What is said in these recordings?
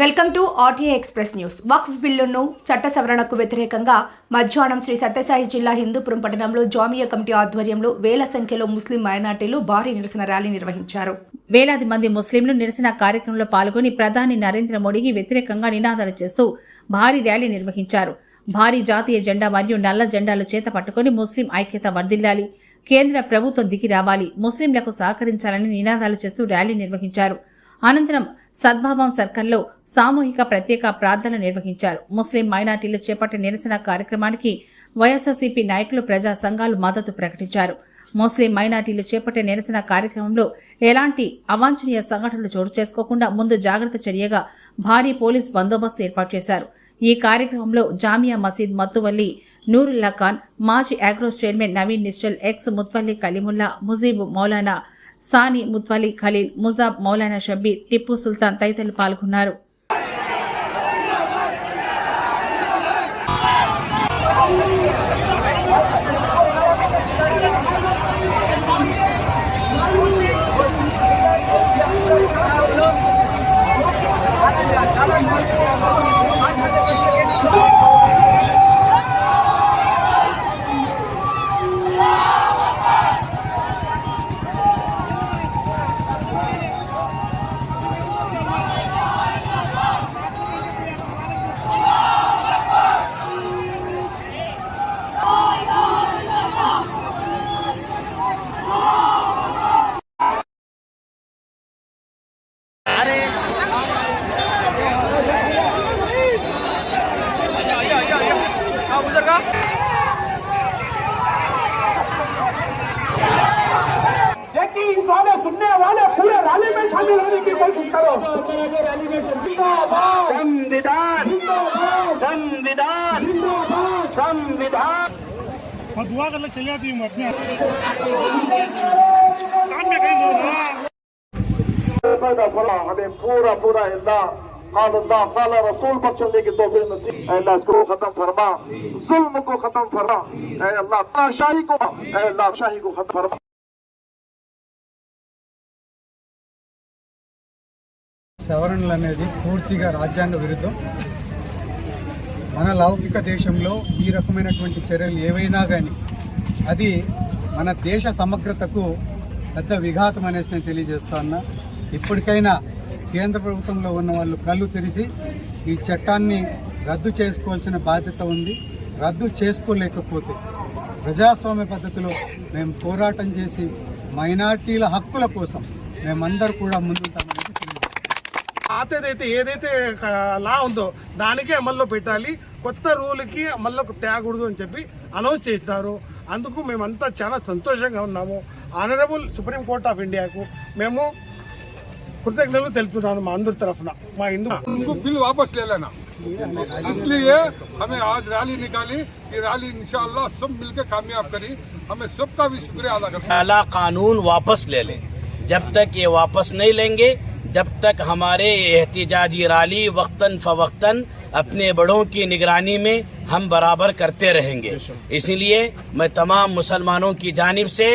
Welcome to RTA express news. Waqf బిల్లును చట్ట సవరణకు వ్యతిరేకంగా మధ్యాహ్నం శ్రీ సత్యసాయి జిల్లా హిందూపురం పట్టణంలో జామియా కమిటీ ఆధ్వర్యంలో వేల సంఖ్యలో ముస్లిం మైనార్టీలు భారీ నిరసన ర్యాలీ నిర్వహించారు. వేలాది మంది ముస్లింలు నిరసన కార్యక్రమంలో పాల్గొని ప్రధాని నరేంద్ర మోడీకి వ్యతిరేకంగా నినాదాలు చేస్తూ భారీ ర్యాలీ నిర్వహించారు. భారీ జాతీయ జెండా మరియు నల్ల జెండాలు చేత పట్టుకుని ముస్లిం ఐక్యత వర్ధిల్లాలి. కేంద్ర ప్రభుత్వం దిగి రావాలి. ముస్లింలకు సహకరించాలని నినాదాలు చేస్తూ ర్యాలీ నిర్వహించారు. అనంతరం సద్భావం సర్కల్లో సామూహిక ప్రత్యేక ప్రార్థన నిర్వహించారు. ముస్లిం మైనార్టీలు చేపట్టిన నిరసన కార్యక్రమానికి వైఎస్ఆర్సీపీ నాయకులు ప్రజా సంఘాలు మద్దతు ప్రకటించారు. ముస్లిం మైనార్టీలు చేపట్టే నిరసన కార్యక్రమంలో ఎలాంటి అవాంఛనీయ సంఘటనలు చోటు చేసుకోకుండా ముందు జాగ్రత్త చర్యగా భారీ పోలీస్ బందోబస్తు ఏర్పాటు చేశారు. ఈ కార్యక్రమంలో జామియా మసీద్ మత్తువల్లి నూరుల్లా ఖాన్ మాజీ Agros chairman Naveen Nischal ex ముత్వల్లి Kaleemullah Mujeeb Maulana Sani ముత్వలి ఖలీల్ ముజాబ్ మౌలానా షబ్బీర్ టిప్పు సుల్తాన్ తదితరులు పాల్గొన్నారు. دعا کر ہوں اپنے ہمیں پورا پورا رسول پر چلنے کی توفیق نصیب۔ اللہ اس کو ختم فرما۔ ظلم کو ختم فرما۔ اے اللہ شاہی کو۔ اے اللہ شاہی کو ختم فرما۔ సవరణలు అనేది పూర్తిగా రాజ్యాంగ విరుద్ధం. మన లౌకిక దేశంలో ఈ రకమైనటువంటి చర్యలు ఏవైనా కానీ అది మన దేశ సమగ్రతకు పెద్ద విఘాతం అనేసి నేను తెలియజేస్తా ఉన్నా. ఇప్పటికైనా కేంద్ర ప్రభుత్వంలో ఉన్న వాళ్ళు కళ్ళు తెరిచి ఈ చట్టాన్ని రద్దు చేసుకోవాల్సిన బాధ్యత ఉంది. రద్దు చేసుకోలేకపోతే ప్రజాస్వామ్య పద్ధతిలో మేము పోరాటం చేసి మైనార్టీల హక్కుల కోసం మేమందరూ కూడా ముందుంటామని తెలియజేస్తాం పాతదైతే ఏదైతే ఆ, లా ఉందో దానికే అమల్లో పెట్టాలి కొత్త రూల్కి అమల్లో తేకూడదు అని చెప్పి అనౌన్స్ చేస్తారు అందుకు మేమంతా చాలా సంతోషంగా ఉన్నాము ఆనరబుల్ సుప్రీం కోర్ట్ ఆఫ్ ఇండియాకు మేము కృతజ్ఞతలు తెలుపుతున్నాను మా అందరి తరఫున మా హిందూ उनको बिल वापस ले लेना इसलिए हमें आज रैली निकाली ये रैली इंशाल्लाह सब मिलकर कामयाब करी हमें सबका भी शुक्रिया अदा करते हैं पहला कानून वापस ले लें जब तक ये वापस नहीं लेंगे जब तक हमारे एहतजाजी रैली वक्तन फवक्तन अपने बड़ों की निगरानी में हम बराबर करते रहेंगे। इसलिए मैं तमाम मुसलमानों की जानिब से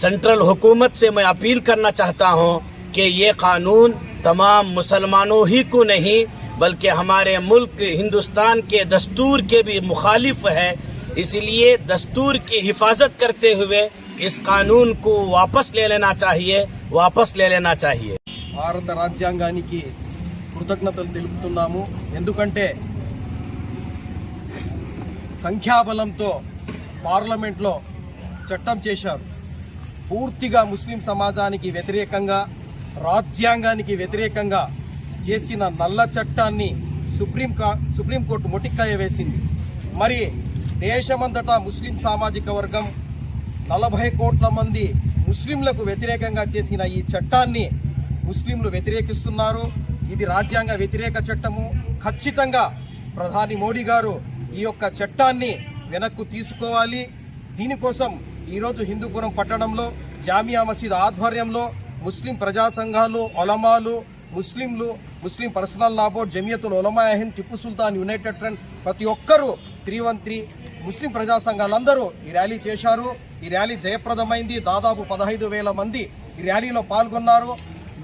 सेंट्रल हुकूमत से मैं अपील करना चाहता हूँ कि ये कानून तमाम मुसलमानों ही को नहीं बल्कि हमारे मुल्क हिंदुस्तान के दस्तूर के भी मुखालिफ है। इसलिए दस्तूर की हिफाजत करते हुए इस कानून को वापस ले लेना चाहिए वापस ले लेना चाहिए భారత రాజ్యాంగానికి కృతజ్ఞతలు తెలుపుతున్నాము ఎందుకంటే సంఖ్యాబలంతో పార్లమెంట్లో చట్టం చేశారు పూర్తిగా ముస్లిం సమాజానికి వ్యతిరేకంగా రాజ్యాంగానికి వ్యతిరేకంగా చేసిన నల్ల చట్టాన్ని సుప్రీం కా సుప్రీంకోర్టు మొటిక్కాయ వేసింది మరి దేశమంతటా ముస్లిం సామాజిక వర్గం నలభై కోట్ల మంది ముస్లింలకు వ్యతిరేకంగా చేసిన ఈ చట్టాన్ని ముస్లింలు వ్యతిరేకిస్తున్నారు. ఇది రాజ్యాంగ వ్యతిరేక చట్టము. ఖచ్చితంగా ప్రధాని మోడీ గారు ఈ యొక్క చట్టాన్ని వెనక్కు తీసుకోవాలి. దీనికోసం ఈరోజు హిందూపురం పట్టణంలో జామియా మసీద్ ఆధ్వర్యంలో ముస్లిం ప్రజా సంఘాలు ఒలమాలు ముస్లింలు Muslim personal law board Jamiatul Ulama Hind Tipu Sultan united front ప్రతి ఒక్కరూ త్రీ వన్ త్రీ ముస్లిం ప్రజా సంఘాలందరూ ఈ ర్యాలీ చేశారు. ఈ ర్యాలీ జయప్రదమైంది. దాదాపు పదహైదు వేల మంది ఈ ర్యాలీలో పాల్గొన్నారు.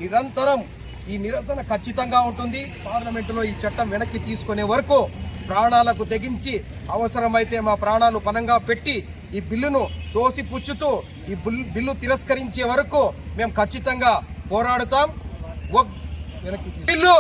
నిరంతరం ఈ నిరసన ఖచ్చితంగా ఉంటుంది. పార్లమెంటులో ఈ చట్టం వెనక్కి తీసుకునే వరకు ప్రాణాలకు తెగించి అవసరమైతే మా ప్రాణాలు పనంగా పెట్టి ఈ బిల్లును తోసిపుచ్చుతూ ఈ బిల్లు బిల్లు తిరస్కరించే వరకు మేము ఖచ్చితంగా పోరాడుతాం. బిల్లు